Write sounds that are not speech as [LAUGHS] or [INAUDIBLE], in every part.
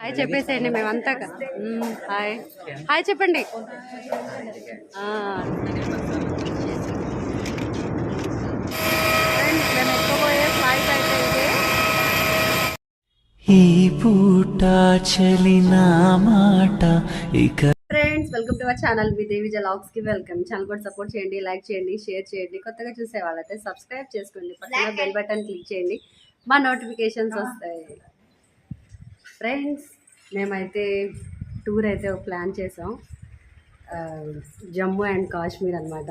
Hi చెప్పేసేయండి మేమంతా hi. Hi చెప్పండి. ఈ పూట చలిన మాట ఇక friends welcome to our channel మీ దేవి జలాగ్స్కి వెల్కమ్ ఛానల్ కూడా సపోర్ట్ చేయండి లైక్ చేయండి షేర్ చేయండి. కొత్తగా చూసే వాళ్ళైతే సబ్స్క్రైబ్ చేసుకోండి. పక్కన బెల్ బటన్ క్లిక్ చేయండి. మా నోటిఫికేషన్స్ వస్తాయి. ఫ్రెండ్స్ మేమైతే టూర్ అయితే ఒక ప్లాన్ చేసాం. జమ్మూ అండ్ కాశ్మీర్ అనమాట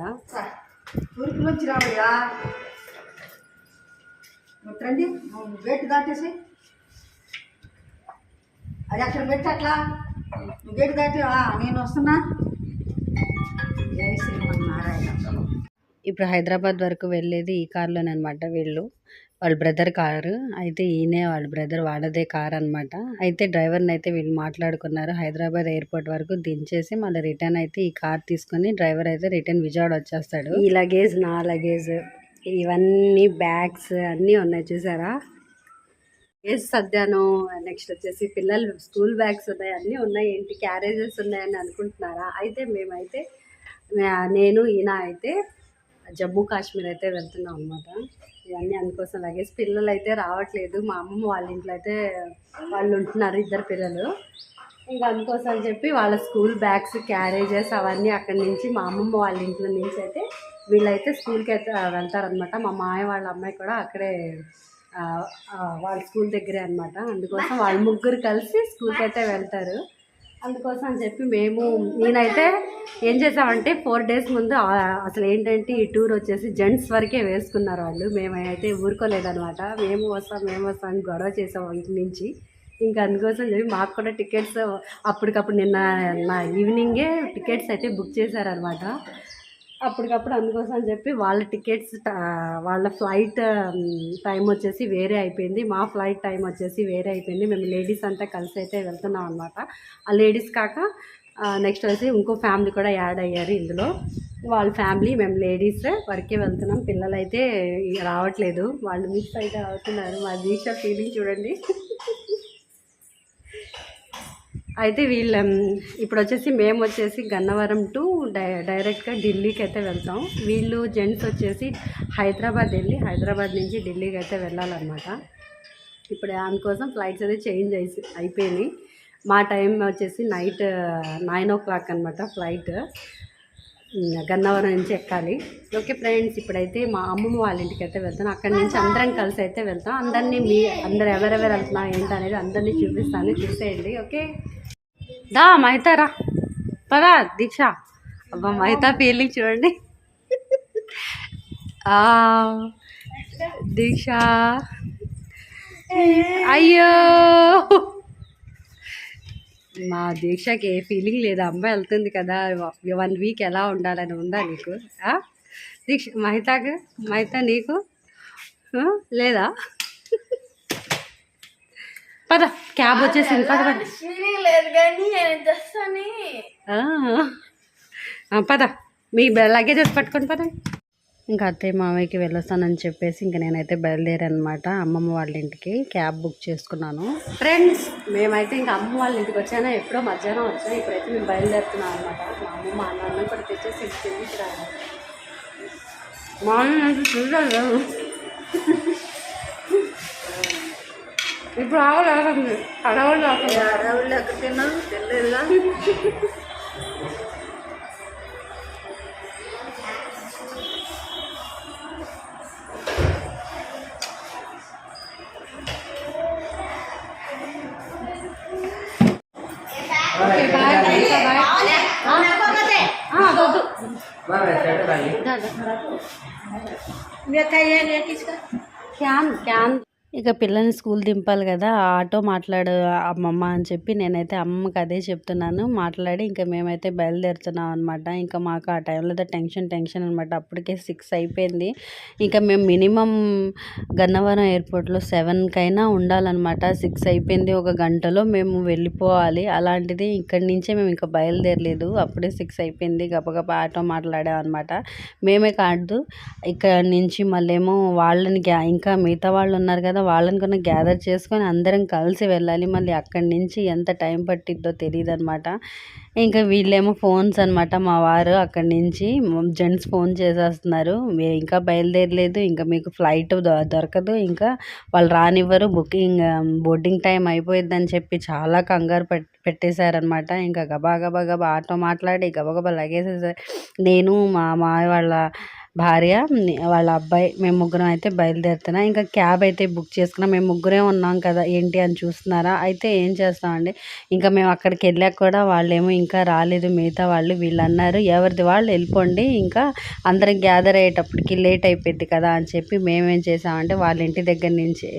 రండి గేట్ దాటేసి. అది అక్కడ పెట్టి అట్లా నువ్వు గేట్ నేను వస్తున్నా. జై శ్రీమన్నారాయణ ఇప్పుడు హైదరాబాద్ వరకు వెళ్ళేది ఈ కార్లోనే అనమాట వీళ్ళు. వాళ్ళ బ్రదర్ కారు. అయితే ఈయనే వాళ్ళ బ్రదర్ వాడదే కార్ అనమాట అయితే డ్రైవర్ని అయితే వీళ్ళు మాట్లాడుకున్నారు. హైదరాబాద్ ఎయిర్పోర్ట్ వరకు దించేసి మళ్ళీ రిటర్న్ అయితే ఈ కార్ తీసుకొని డ్రైవర్ అయితే రిటర్న్ విజయవాడ వచ్చేస్తాడు. ఈ లగేజ్ నా లగేజ్ ఇవన్నీ బ్యాగ్స్ అన్నీ ఉన్నాయి చూసారా? ఏజ్ సర్దాను నెక్స్ట్ వచ్చేసి పిల్లలు స్కూల్ బ్యాగ్స్ ఉన్నాయి అన్నీ ఉన్నాయి. ఏంటి క్యారేజెస్ ఉన్నాయని అనుకుంటున్నారా? అయితే మేమైతే నేను ఈయన అయితే జమ్మూ కాశ్మీర్ అయితే వెళ్తున్నాం అనమాట ఇవన్నీ అందుకోసం లగేజ్. పిల్లలు అయితే రావట్లేదు. మా అమ్మమ్మ వాళ్ళ ఇంట్లో అయితే వాళ్ళు ఉంటున్నారు ఇద్దరు పిల్లలు. ఇంకా అందుకోసం అని చెప్పి వాళ్ళ స్కూల్ బ్యాగ్స్ క్యారేజెస్ అవన్నీ అక్కడి నుంచి మా అమ్మమ్మ వాళ్ళ ఇంట్లో నుంచి అయితే వీళ్ళైతే స్కూల్కి అయితే వెళ్తారనమాట మా మాయ వాళ్ళ అమ్మాయి కూడా అక్కడే వాళ్ళ స్కూల్ దగ్గరే అనమాట అందుకోసం వాళ్ళ ముగ్గురు కలిసి స్కూల్కి అయితే వెళ్తారు. అందుకోసం అని చెప్పి మేము నేనైతే ఏం చేసామంటే ఫోర్ డేస్ ముందు అసలు ఏంటంటే ఈ టూర్ వచ్చేసి జెంట్స్ వరకే వేసుకున్నారు వాళ్ళు. మేమైతే ఊరుకోలేదనమాట మేము వస్తాం మేము వస్తాం అని గొడవ చేసాం ఇంటి నుంచి ఇంకా అందుకోసం చెప్పి మాకు కూడా టికెట్స్ అప్పటికప్పుడు నిన్న నా ఈవినింగే టికెట్స్ అయితే బుక్ చేశారనమాట అప్పటికప్పుడు అందుకోసం అని చెప్పి వాళ్ళ టికెట్స్ వాళ్ళ ఫ్లైట్ టైం వచ్చేసి వేరే అయిపోయింది. మా ఫ్లైట్ టైం వచ్చేసి వేరే అయిపోయింది. మేము లేడీస్ అంతా కలిసి అయితే వెళ్తున్నాం అనమాట ఆ లేడీస్ కాక నెక్స్ట్ వచ్చి ఇంకో ఫ్యామిలీ కూడా యాడ్ అయ్యారు ఇందులో. వాళ్ళ ఫ్యామిలీ మేము లేడీస్ వరకే వెళ్తున్నాం. పిల్లలైతే రావట్లేదు. వాళ్ళు మిస్ అయితే అవుతున్నారు. మా దీక్ష ఫీలింగ్ చూడండి. అయితే వీళ్ళ ఇప్పుడు వచ్చేసి మేము వచ్చేసి గన్నవరం టు డై డైరెక్ట్గా ఢిల్లీకి అయితే వెళ్తాం. వీళ్ళు జెంట్స్ వచ్చేసి హైదరాబాద్ వెళ్ళి హైదరాబాద్ నుంచి ఢిల్లీకి అయితే వెళ్ళాలన్నమాట. ఇప్పుడు దానికోసం ఫ్లైట్స్ అయితే చేంజ్ అయి అయిపోయినాయి. మా టైం వచ్చేసి నైట్ నైన్ ఓ క్లాక్ అనమాట ఫ్లైట్. గన్నవరం నుంచి ఎక్కాలి. ఓకే ఫ్రెండ్స్ ఇప్పుడైతే మా అమ్మమ్మ వాళ్ళ ఇంటికి అయితే వెళ్తాను. అక్కడి నుంచి అందరం కలిసి అయితే వెళ్తాం. అందరినీ మీ అందరు ఎవరెవరు వెళ్తున్నా ఏంటనేది అందరినీ చూపిస్తాను. చూసేయండి. ఓకే? దా మైతారా పదా దీక్ష. అబ్బా మైతా ఫీలింగ్ చూడండి. ఆ, దీక్ష. అయ్యో. మా దీక్షకి ఏ ఫీలింగ్ లేదు. అమ్మాయి వెళ్తుంది కదా. వన్ వీక్ ఎలా ఉండాలని ఉందా నీకు? దీక్ష మహితాకు మహిత నీకు? లేదా? పద క్యాబ్ వచ్చేసింది. పద పద. పద. మీ లగేజెస్ పట్టుకొని పద. ఇంకా అత్తయ్య మామయ్యకి వెళ్ళొస్తానని చెప్పేసి ఇంకా నేనైతే బయలుదేరనమాట. అమ్మమ్మ వాళ్ళ ఇంటికి క్యాబ్ బుక్ చేసుకున్నాను. ఫ్రెండ్స్ మేమైతే ఇంకా అమ్మమ్మ వాళ్ళ ఇంటికి వచ్చాను? ఎప్పుడో మధ్యాహ్నం వచ్చాను ఇప్పుడైతే మేము బయలుదేరుతున్నాం అనమాట మా అమ్మమ్మ అన్న కూడా తెచ్చేసి ఇక్కడ మా అన్న ఇప్పుడు ఆవులు ఆడుతుంది అడవులు ఆడుతుంది అడవులు ఎక్కడ తిన్నావు తెలియదుగా క్యాన్ క్యాన్ ఇక పిల్లల్ని స్కూల్ దింపాలి కదా ఆ ఆటో మాట్లాడు అమ్మమ్మ అని చెప్పి నేనైతే అమ్మమ్మకి అదే చెప్తున్నాను. మాట్లాడి ఇంకా మేమైతే బయలుదేరుతున్నాం అనమాట ఇంకా మాకు ఆ టైంలో టెన్షన్ టెన్షన్ అనమాట అప్పటికే సిక్స్ అయిపోయింది. ఇంకా మేము మినిమం గన్నవరం ఎయిర్పోర్ట్లో సెవెన్కైనా ఉండాలన్నమాట. సిక్స్ అయిపోయింది ఒక గంటలో మేము వెళ్ళిపోవాలి. అలాంటిది ఇక్కడి నుంచే మేము ఇంకా బయలుదేరలేదు. అప్పుడే సిక్స్ అయిపోయింది. గబగబా ఆటో మాట్లాడాం అనమాట మేమే కాదు ఇక్కడ నుంచి మళ్ళేమో వాళ్ళని ఇంకా మిగతా వాళ్ళు ఉన్నారు కదా కదా వాళ్ళని కన్నా గ్యాదర్ చేసుకొని అందరం కలిసి వెళ్ళాలి. మళ్ళీ అక్కడి నుంచి ఎంత టైం పట్టిద్దో తెలియదు అనమాట ఇంకా వీళ్ళేమో ఫోన్స్ అనమాట మా వారు అక్కడి నుంచి జెంట్స్ ఫోన్ చేసేస్తున్నారు. మీరు ఇంకా బయలుదేరలేదు. ఇంకా మీకు ఫ్లైట్ దొరకదు. ఇంకా వాళ్ళు రానివ్వరు. బుకింగ్ బోర్డింగ్ టైం అయిపోయిందని చెప్పి చాలా కంగారు పెట్ పెట్టేశారనమాట ఇంకా గబా గబా గబా ఆటో మాట్లాడి గబగబా లగేసేసారు నేను మా మా వాళ్ళ భార్య వాళ్ళ అబ్బాయి మేము ముగ్గురం అయితే బయలుదేరుతున్నా. ఇంకా క్యాబ్ అయితే బుక్ చేసుకున్నాం. మేము ముగ్గురే ఉన్నాం కదా ఏంటి అని చూస్తున్నారా? అయితే ఏం చేస్తామండి? ఇంకా మేము అక్కడికి వెళ్ళాక కూడా వాళ్ళేమో ఇంకా రాలేదు. మిగతా వాళ్ళు వీళ్ళు అన్నారు. ఎవరిది? వాళ్ళు వెళ్ళిపోండి. ఇంకా అందరం గ్యాదర్ అయ్యేటప్పటికి లేట్ అయిపోయింది కదా అని చెప్పి మేమేం చేసామంటే వాళ్ళ ఇంటి దగ్గర నుంచి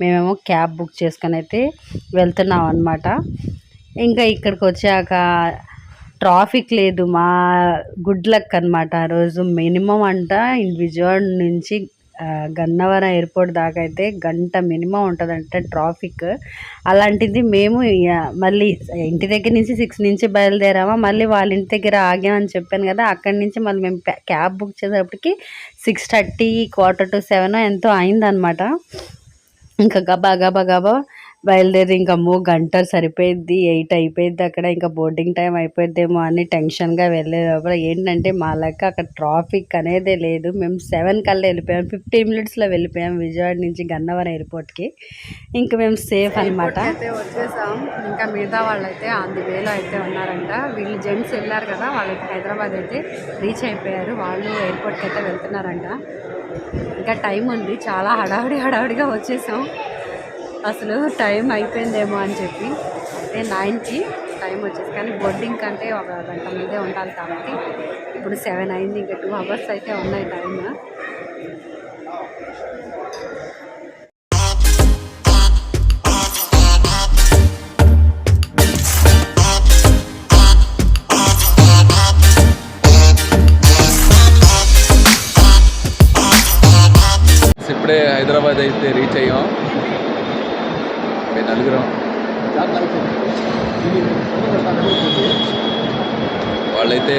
మేమేమో క్యాబ్ బుక్ చేసుకొని అయితే వెళ్తున్నాం అనమాట ఇంకా ఇక్కడికి వచ్చాక ట్రాఫిక్ లేదు మా గుడ్ లక్ అనమాట ఆ రోజు మినిమం అంట విజయవాడ నుంచి గన్నవరం ఎయిర్పోర్ట్ దాకా అయితే గంట మినిమం ఉంటుందంట ట్రాఫిక్. అలాంటిది మేము మళ్ళీ ఇంటి దగ్గర నుంచి సిక్స్ నుంచి బయలుదేరామా మళ్ళీ వాళ్ళ ఇంటి దగ్గర ఆగామని చెప్పాను కదా అక్కడి నుంచి మళ్ళీ మేము క్యాబ్ బుక్ చేసేటప్పటికి six thirty quarter to seven ఎంతో అయిందనమాట ఇంకా గబా గబా గబా బయలుదేరి ఇంకా అమ్మో గంట సరిపోయిద్ది ఎయిట్ అయిపోయిద్ది అక్కడ ఇంకా బోర్డింగ్ టైం అయిపోయిద్దేమో అని టెన్షన్గా వెళ్ళే లోపల ఏంటంటే మా లెక్క అక్కడ ట్రాఫిక్ అనేదే లేదు. మేము సెవెన్ కల్లా వెళ్ళిపోయాం ఫిఫ్టీన్ మినిట్స్లో వెళ్ళిపోయాం విజయవాడ నుంచి గన్నవరం ఎయిర్పోర్ట్కి ఇంకా మేము సేఫ్ అనమాట అయితే వచ్చేసాం. ఇంకా మిగతా వాళ్ళు అయితే ఆన్ ది వేలో అయితే ఉన్నారంట. వీళ్ళు జెంట్స్ వెళ్ళారు కదా వాళ్ళైతే హైదరాబాద్ అయితే రీచ్ అయిపోయారు. వాళ్ళు ఎయిర్పోర్ట్కి అయితే వెళ్తున్నారంట. ఇంకా టైం ఉంది. చాలా హడావిడి హడావిడిగా వచ్చేసాం. అసలు టైం అయిపోయిందేమో అని చెప్పి అయితే నైన్కి టైం వచ్చేసి కానీ బోర్డింగ్ కంటే ఒక గంట ముందే ఉండాలి కాబట్టి ఇప్పుడు సెవెన్ అయింది ఇంకా టూ అవర్స్ అయితే ఉన్నాయి టైం ఇప్పుడే హైదరాబాద్ అయితే రీచ్ అయ్యాం. నలుగురం వాళ్ళైతే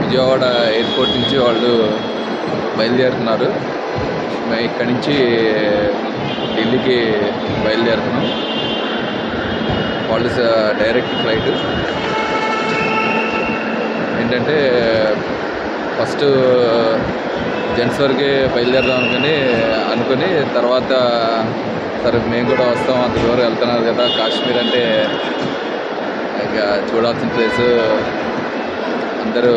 విజయవాడ ఎయిర్పోర్ట్ నుంచి వాళ్ళు బయలుదేరుతున్నారు. మేము ఇక్కడి నుంచి ఢిల్లీకి బయలుదేరుతున్నాం. వాళ్ళు డైరెక్ట్ ఫ్లైట్. ఏంటంటే ఫస్ట్ జెంట్స్ వరకే బయలుదేరదాం అనుకుని అనుకుని తర్వాత సరే మేము కూడా వస్తాం అంత దూరం వెళ్తున్నారు కదా కాశ్మీర్ అంటే ఇక చూడాల్సిన ప్లేస్ అందరూ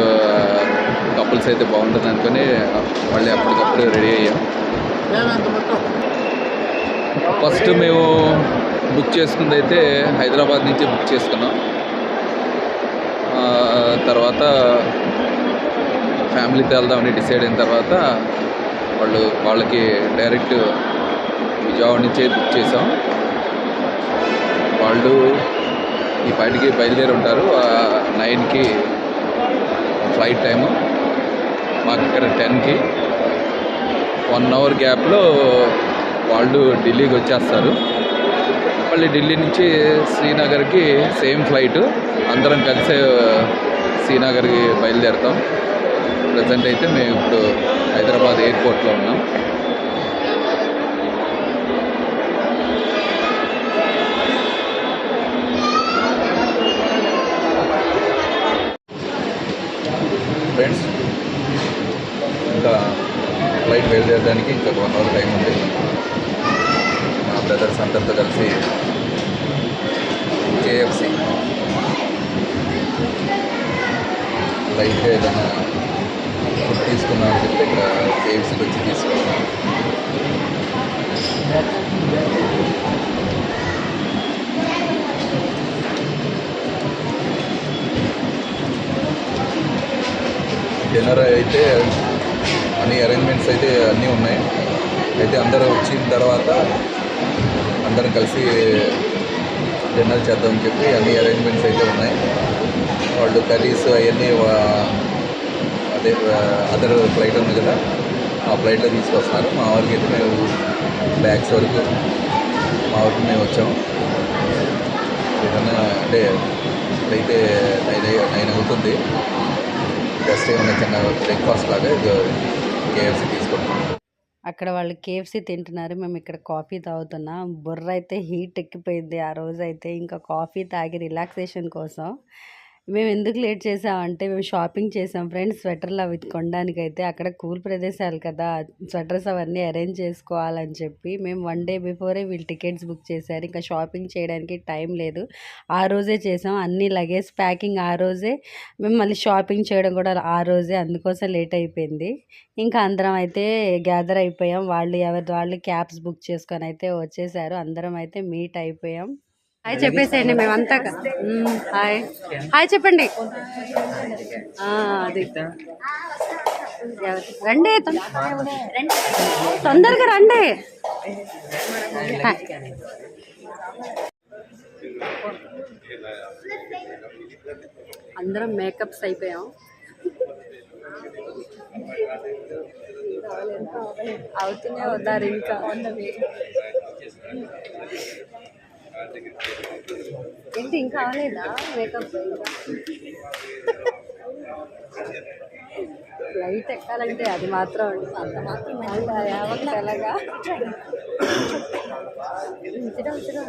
కపుల్స్ అయితే బాగుంటుంది అనుకుని మళ్ళీ అప్పటికప్పుడు రెడీ అయ్యాం. ఫస్ట్ మేము బుక్ చేసుకుంది అయితే హైదరాబాద్ నుంచి బుక్ చేసుకున్నాం. తర్వాత ఫ్యామిలీతో వెళ్దామని డిసైడ్ అయిన తర్వాత వాళ్ళు వాళ్ళకి డైరెక్ట్ విజయవాడ నుంచే బుక్ చేసాం వాళ్ళు ఈ బయటికి బయలుదేరి ఉంటారు. నైన్కి ఫ్లైట్ టైము. మాకు ఇక్కడ టెన్కి. వన్ అవర్ గ్యాప్లో వాళ్ళు ఢిల్లీకి వచ్చేస్తారు. మళ్ళీ ఢిల్లీ నుంచి శ్రీనగర్కి సేమ్ ఫ్లైట్. అందరం కలిసే శ్రీనగర్కి బయలుదేరుతాం. ప్రజెంట్ అయితే మేము ఇప్పుడు హైదరాబాద్ ఎయిర్పోర్ట్లో ఉన్నాం. ఫ్రెండ్స్ ఇంకా ఫ్లైట్ బయలుదేరడానికి ఇంకా వన్ అవర్ టైం ఉంది. మా బ్రదర్స్ అందరితో కలిసి కేఎఫ్సి లైట్గా ఏదైనా ఫుడ్ తీసుకున్నాం అని చెప్పి ఇక్కడ కేఎఫ్సీకి వచ్చి తీసుకున్నాం. డిన్నర్ అయితే అన్ని అరేంజ్మెంట్స్ అయితే అన్నీ ఉన్నాయి. అయితే అందరూ వచ్చిన తర్వాత అందరం కలిసి డిన్నర్ చేద్దామని చెప్పి అన్ని అరేంజ్మెంట్స్ అయితే ఉన్నాయి. వాళ్ళు కర్రీస్ అవన్నీ అదే అదర్ ఫ్లైట్ ఉంది కదా ఆ ఫ్లైట్లో తీసుకొస్తున్నారు. మా వారికి అయితే మేము బ్యాగ్స్ వరకు మా వరకు మేము వచ్చాము. ఏదన్నా అంటే అయితే నైన్ నైన్ అవుతుంది. జస్ట్ ఏమైనా చిన్న బ్రేక్ఫాస్ట్ లాగా కేఎఫ్సీ తీసుకుంటున్నాం. అక్కడ వాళ్ళు కేఎఫ్సీ తింటున్నారు. మేము ఇక్కడ కాఫీ తాగుతున్నాం. బుర్ర అయితే హీట్ ఎక్కిపోయింది ఆ రోజు అయితే ఇంకా కాఫీ తాగి రిలాక్సేషన్ కోసం మేము ఎందుకు లేట్ చేసామంటే మేము షాపింగ్ చేసాం ఫ్రెండ్స్ స్వెటర్లు అవి కొనడానికి అయితే అక్కడ కూల్ ప్రదేశాలు కదా స్వెటర్స్ అవన్నీ అరేంజ్ చేసుకోవాలని చెప్పి మేము వన్ డే బిఫోరే వీళ్ళు టికెట్స్ బుక్ చేశారు. ఇంకా షాపింగ్ చేయడానికి టైం లేదు. ఆ రోజే చేసాం. అన్ని లగేజ్ ప్యాకింగ్ ఆ రోజే. మేము మళ్ళీ షాపింగ్ చేయడం కూడా ఆ రోజే అందుకోసం లేట్ అయిపోయింది. ఇంకా అందరం అయితే గ్యాదర్ అయిపోయాం. వాళ్ళు ఎవరి వాళ్ళు క్యాబ్స్ బుక్ చేసుకొని అయితే వచ్చేసారు. అందరం అయితే మీట్ అయిపోయాం. హాయ్ చెప్పేసేయండి మేమంతా మ్మ్, హాయ్. హాయ్ చెప్పండి. అది. రండి తొందరగా రండి. అందరం మేకప్స్ అయిపోయాం. అవుతూనే ఉన్నారు ఇంకా. ఏంటి ఇంకా అవలేదా మేకప్ లైట్ ఎక్కాలంటే అది మాత్రం అంత మాత్రం యావత్ ఎలాగా ఉంచడం, ఉంచడం.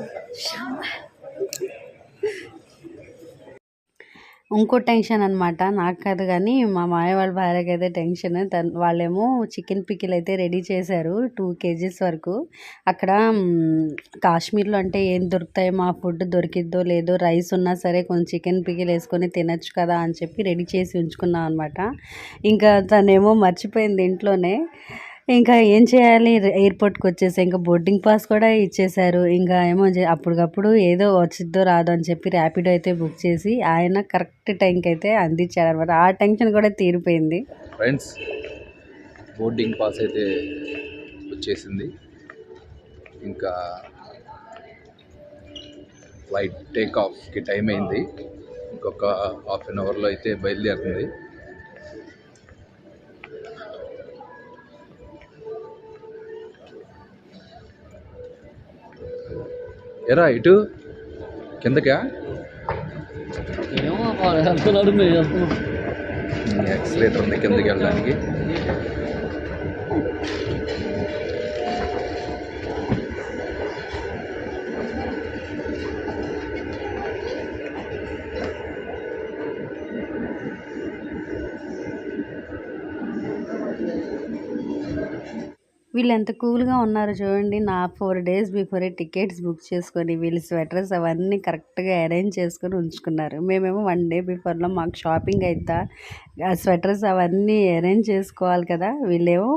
ఇంకో టెన్షన్ అనమాట నాకు కాదు కానీ మా మాయ వాళ్ళ భార్యకి అయితే టెన్షన్. తను వాళ్ళేమో చికెన్ పికిల్ అయితే రెడీ చేశారు టూ కేజీస్ వరకు. అక్కడ కాశ్మీర్లో అంటే ఏం దొరుకుతాయో మా ఫుడ్ దొరికిద్దో లేదో రైస్ ఉన్నా సరే కొంచెం చికెన్ పికిల్ వేసుకొని తినొచ్చు కదా అని చెప్పి రెడీ చేసి ఉంచుకున్నాం అనమాట ఇంకా తనేమో మర్చిపోయింది ఇంట్లోనే. ఇంకా ఏం చేయాలి? ఎయిర్పోర్ట్కి వచ్చేసి ఇంకా బోర్డింగ్ పాస్ కూడా ఇచ్చేశారు. ఇంకా ఏమో అప్పటికప్పుడు ఏదో వచ్చిద్దో రాదో అని చెప్పి ర్యాపిడో అయితే బుక్ చేసి ఆయన కరెక్ట్ టైంకి అయితే అందించాడు అనమాట ఆ టెన్షన్ కూడా తీరిపోయింది. ఫ్రెండ్స్ బోర్డింగ్ పాస్ అయితే వచ్చేసింది. ఇంకా ఫ్లైట్ టేక్ ఆఫ్కి టైం అయింది. ఇంకొక హాఫ్ అన్ అవర్లో అయితే బయలుదేరుతుంది. ఎరా ఇటు. కిందకా? యాక్సిలేటర్ ఉంది కిందకి వెళ్ళడానికి. వీళ్ళు ఎంత కూల్గా ఉన్నారో చూడండి. నా four days before tickets book చేసుకొని వీళ్ళు స్వెటర్స్ అవన్నీ కరెక్ట్గా అరేంజ్ చేసుకొని ఉంచుకున్నారు. మేమేమో వన్ డే బిఫోర్లో మాకు షాపింగ్ అవుతా స్వెటర్స్ అవన్నీ అరేంజ్ చేసుకోవాలి కదా. వీళ్ళేమో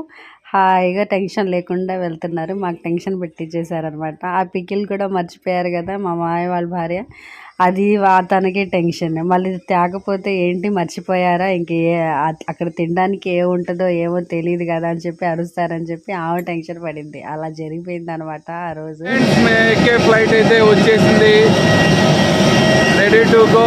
హాయిగా టెన్షన్ లేకుండా వెళ్తున్నారు. మాకు టెన్షన్ పెట్టించేశారనమాట ఆ పికిల్ కూడా మర్చిపోయారు కదా మా మాయ వాళ్ళ భార్య. అది తనకి టెన్షన్. మళ్ళీ తేకపోతే ఏంటి మర్చిపోయారా? ఇంక అక్కడ తినడానికి ఏ ఉంటుందో ఏమో తెలియదు కదా అని చెప్పి అరుస్తారని చెప్పి ఆమె టెన్షన్ పడింది. అలా జరిగిపోయింది అనమాట ఆ రోజు. ఫ్లైట్ అయితే వచ్చేసింది. రెడీ టు గో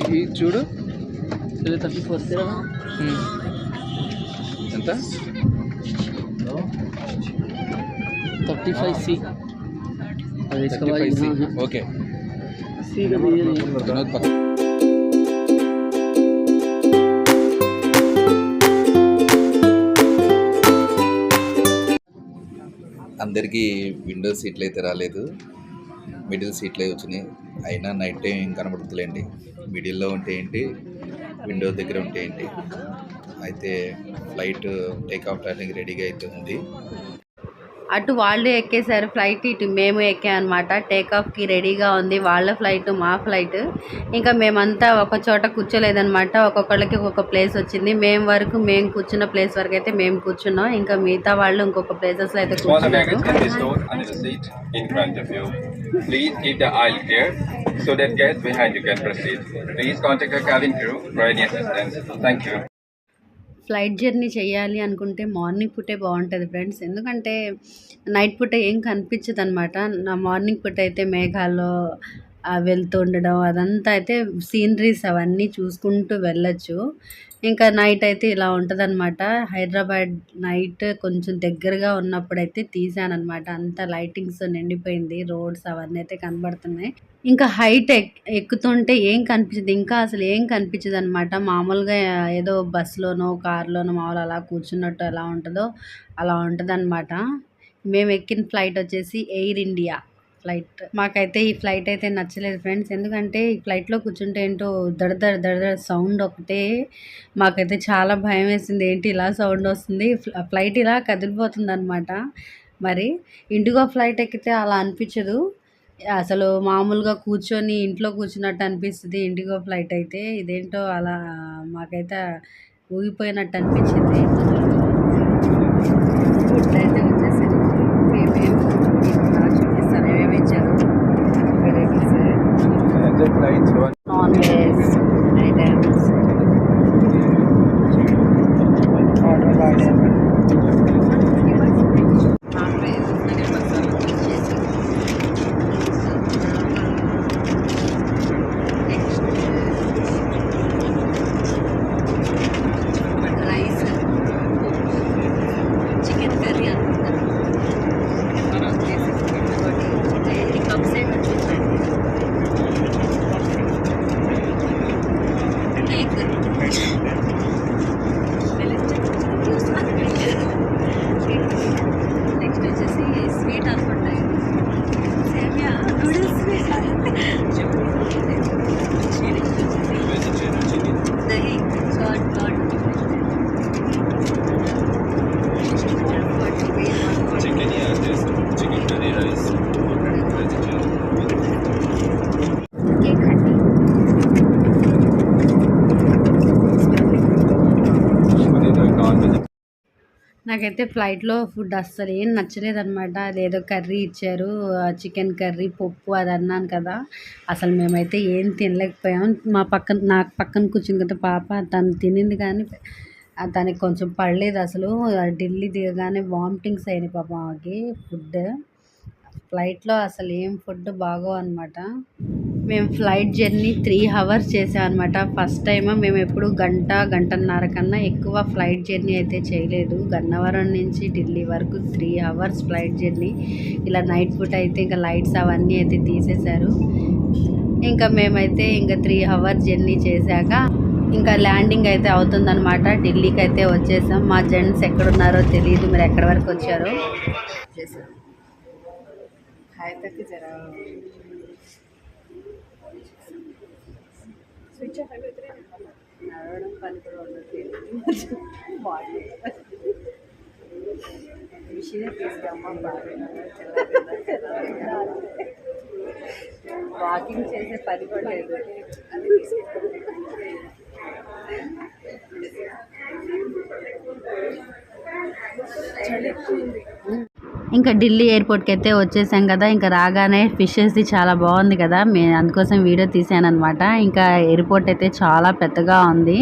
ఇది చూడు. థర్టీ ఫోర్ ఎంత? Thirty five C. Thirty five okay. C Vinod పక్క అందరికీ విండో సీట్లు అయితే రాలేదు. మిడిల్ సీట్లే వచ్చినాయి. అయినా నైట్ టైం ఏం కనబడుతులేండి. మిడిల్లో ఉంటే ఏంటి? విండో దగ్గర ఉంటే ఏంటి? అయితే ఫ్లైట్ టేక్ ఆఫ్ అవడానికి రెడీగా అయితే ఉంది. అటు వాళ్ళు ఎక్కేశారు ఫ్లైట్ ఇటు మేము ఎక్కామన్నమాట. టేకాఫ్కి రెడీగా ఉంది. వాళ్ళ ఫ్లైట్ మా ఫ్లైట్ ఇంకా మేమంతా ఒక చోట కూర్చోలేదన్నమాట. ఒక్కొక్కళ్ళకి ఒక్కొక్క ప్లేస్ వచ్చింది. మేము వరకు మేము కూర్చున్న ప్లేస్ వరకు అయితే మేము కూర్చున్నాం. ఇంకా మిగతా వాళ్ళు ఇంకొక ప్లేసెస్ అయితే కూర్చున్నారు. ఫ్లైట్ జర్నీ చేయాలి అనుకుంటే మార్నింగ్ పూటే బాగుంటుంది ఫ్రెండ్స్. ఎందుకంటే నైట్ పూట ఏం కనిపించదు అనమాట నా మార్నింగ్ పూట అయితే మేఘాల్లో వెళ్తూ ఉండడం అదంతా అయితే సీనరీస్ అవన్నీ చూసుకుంటూ వెళ్ళొచ్చు. ఇంకా నైట్ అయితే ఇలా ఉంటుంది అనమాట హైదరాబాద్ నైట్ కొంచెం దగ్గరగా ఉన్నప్పుడైతే తీసానమాట అంతా లైటింగ్స్ నిండిపోయింది. రోడ్స్ అవన్నీ అయితే కనబడుతున్నాయి. ఇంకా హైట్ ఎక్ ఎక్కుతుంటే ఏం కనిపించదు. ఇంకా అసలు ఏం కనిపించదు అనమాట మామూలుగా ఏదో బస్సులోనో కార్లోనో మామూలు అలా కూర్చున్నట్టు ఎలా ఉంటుందో అలా ఉంటుంది అనమాట మేము ఎక్కిన ఫ్లైట్ వచ్చేసి ఎయిర్ ఇండియా. ఫ్లైట్. మాకైతే ఈ ఫ్లైట్ అయితే నచ్చలేదు ఫ్రెండ్స్. ఎందుకంటే ఈ ఫ్లైట్లో కూర్చుంటే ఏంటో దడదడ దడదడ సౌండ్ ఒకటే మాకైతే చాలా భయం వేసింది. ఏంటి ఇలా సౌండ్ వస్తుంది? ఫ్లైట్ ఇలా కదిలిపోతుంది అనమాట మరి ఇండిగో ఫ్లైట్ ఎక్కితే అలా అనిపించదు. అసలు మామూలుగా కూర్చొని ఇంట్లో కూర్చున్నట్టు అనిపిస్తుంది ఇండిగో ఫ్లైట్ అయితే. ఇదేంటో అలా మాకైతే ఊగిపోయినట్టు అనిపించింది ఫుడ్ అయితే వచ్చేసింది మేమేం చూపిస్తాను ఏమేమి ఇచ్చారు varieties non veg items order వాడారు నాన్ వెజ్ మసాలా వచ్చేసి నెక్స్ట్ రైస్ చికెన్ కర్రీ అనుకుంటా ఈ కప్స్ ఏంటో చూడండి కేక్ నెక్స్ట్ వచ్చేసి స్వీట్ అనుకుంటా సేమియా నూడిల్స్ దహి చాట్ చాట్ కేక్ కట్టి నాకైతే ఫ్లైట్లో ఫుడ్ అస్సలు ఏం నచ్చలేదన్నమాట. అదేదో కర్రీ ఇచ్చారు చికెన్ కర్రీ పప్పు అది అన్నాను కదా. అసలు మేమైతే ఏం తినలేకపోయాం. మా పక్కన నాకు పక్కన కూర్చుని కదా పాప తను తినింది కానీ తనకి కొంచెం పడలేదు అసలు. ఢిల్లీ దిగగానే వామిటింగ్స్ అయినాయి పాప ఆమెకి ఫుడ్ ఫ్లైట్లో అసలు ఏం ఫుడ్ బాగో అనమాట మేము ఫ్లైట్ జర్నీ త్రీ అవర్స్ చేసాం అనమాట ఫస్ట్ టైం మేము ఎప్పుడు గంట గంటన్నర కన్నా ఎక్కువ ఫ్లైట్ జర్నీ అయితే చేయలేదు. గన్నవరం నుంచి ఢిల్లీ వరకు త్రీ అవర్స్ ఫ్లైట్ జర్నీ ఇలా నైట్ పూట అయితే ఇంకా లైట్స్ అవన్నీ అయితే తీసేశారు. ఇంకా మేమైతే ఇంకా త్రీ అవర్స్ జర్నీ చేశాక ఇంకా ల్యాండింగ్ అయితే అవుతుందన్నమాట. ఢిల్లీకి అయితే వచ్చేసాం. మా జెంట్స్ ఎక్కడున్నారో తెలియదు మీరు ఎక్కడి వరకు వచ్చారో? హాయ్ జరా. నడవడం పని కూడా ఉండట్లేదు బాగుంది మిషనే తీసుకమ్మ వాకింగ్ చేసే పని కూడా లేదు అది తీసుకెళ్ళి ఇంకా ఢిల్లీ ఎయిర్పోర్ట్కి అయితే వచ్చేసాం కదా ఇంకా రాగానే ఫిషెస్ది చాలా బాగుంది కదా మేము అందుకోసం వీడియో తీసాను అనమాట ఇంకా ఎయిర్పోర్ట్ అయితే చాలా పెద్దగా ఉంది.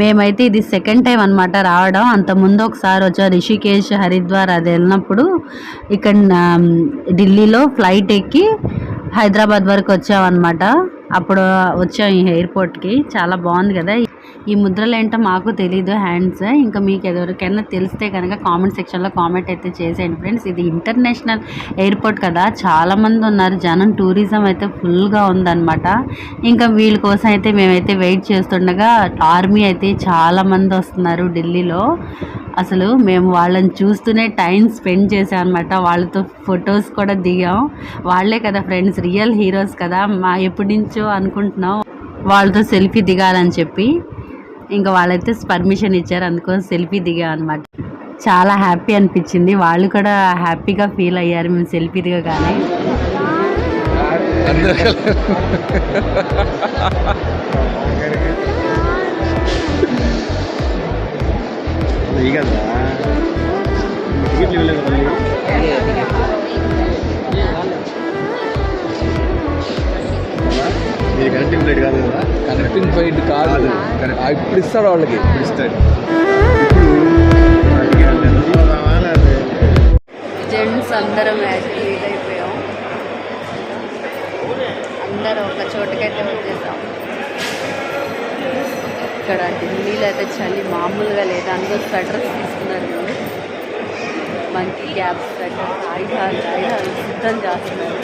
మేమైతే ఇది సెకండ్ టైం అనమాట రావడం. అంత ముందు ఒకసారి వచ్చా రిషికేష్ హరిద్వార్ అది వెళ్ళినప్పుడు. ఇక్కడ ఢిల్లీలో ఫ్లైట్ ఎక్కి హైదరాబాద్ వరకు వచ్చామన్నమాట. అప్పుడు వచ్చాం ఈ ఎయిర్పోర్ట్కి. చాలా బాగుంది కదా. ఈ ముద్రలు ఏంటో మాకు తెలీదు హ్యాండ్స్. ఇంకా మీకు ఎవరికైనా తెలిస్తే కనుక కామెంట్ సెక్షన్లో కామెంట్ అయితే చేసేయండి ఫ్రెండ్స్. ఇది ఇంటర్నేషనల్ ఎయిర్పోర్ట్ కదా. చాలామంది ఉన్నారు. జనం టూరిజం అయితే ఫుల్గా ఉందన్నమాట. ఇంకా వీళ్ళ కోసం అయితే మేమైతే వెయిట్ చేస్తుండగా ఆర్మీ అయితే చాలామంది వస్తున్నారు ఢిల్లీలో. అసలు మేము వాళ్ళని చూస్తూనే టైం స్పెండ్ చేసాం అనమాట వాళ్ళతో ఫొటోస్ కూడా దిగాం. వాళ్ళే కదా ఫ్రెండ్స్ రియల్ హీరోస్ కదా. మా ఎప్పటి నుంచో అనుకుంటున్నాం వాళ్ళతో సెల్ఫీ దిగాలని చెప్పి ఇంకా వాళ్ళైతే పర్మిషన్ ఇచ్చారు అందుకోసం సెల్ఫీ దిగాం అనమాట చాలా హ్యాపీ అనిపించింది. వాళ్ళు కూడా హ్యాపీగా ఫీల్ అయ్యారు మేము సెల్ఫీ దిగగానే. అందరు ఇది కనెక్టింగ్ ఫ్లైట్ కాదు కదా? కనెక్టింగ్ ఫ్లైట్ కాదు. ఇప్పుడు ఇస్తాడు వాళ్ళకి. ఇప్పుడు ఇస్తాడు. జెంట్స్ అందరం యాక్చువల్లీ ఇదైపోయాం అందరం ఒక చోటుకైతే వచ్చేసాం. ఇక్కడ ఢిల్లీలో అయితే చలి మామూలుగా లేదు. అందరూ స్వెటర్స్ తీసుకున్నారు వీళ్ళు. మంకీ క్యాప్ స్వెటర్స్ ఆయుధాలు ఆయుధాలు సిద్ధం చేస్తున్నారు.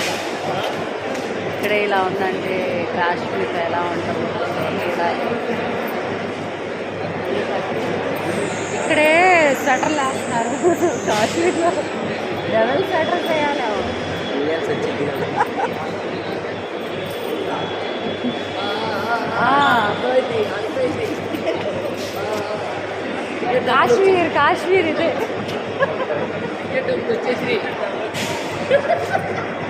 ఇక్కడే ఇలా ఉందంటే కాశ్మీర్ ఎలా ఉంటుందో ఇక్కడే స్వెటర్లు వేస్తున్నారు కాశ్మీర్లో డబల్ స్వెటర్ చేయాలి? కాశ్మీర్ కాశ్మీర్ ఇదే. [LAUGHS]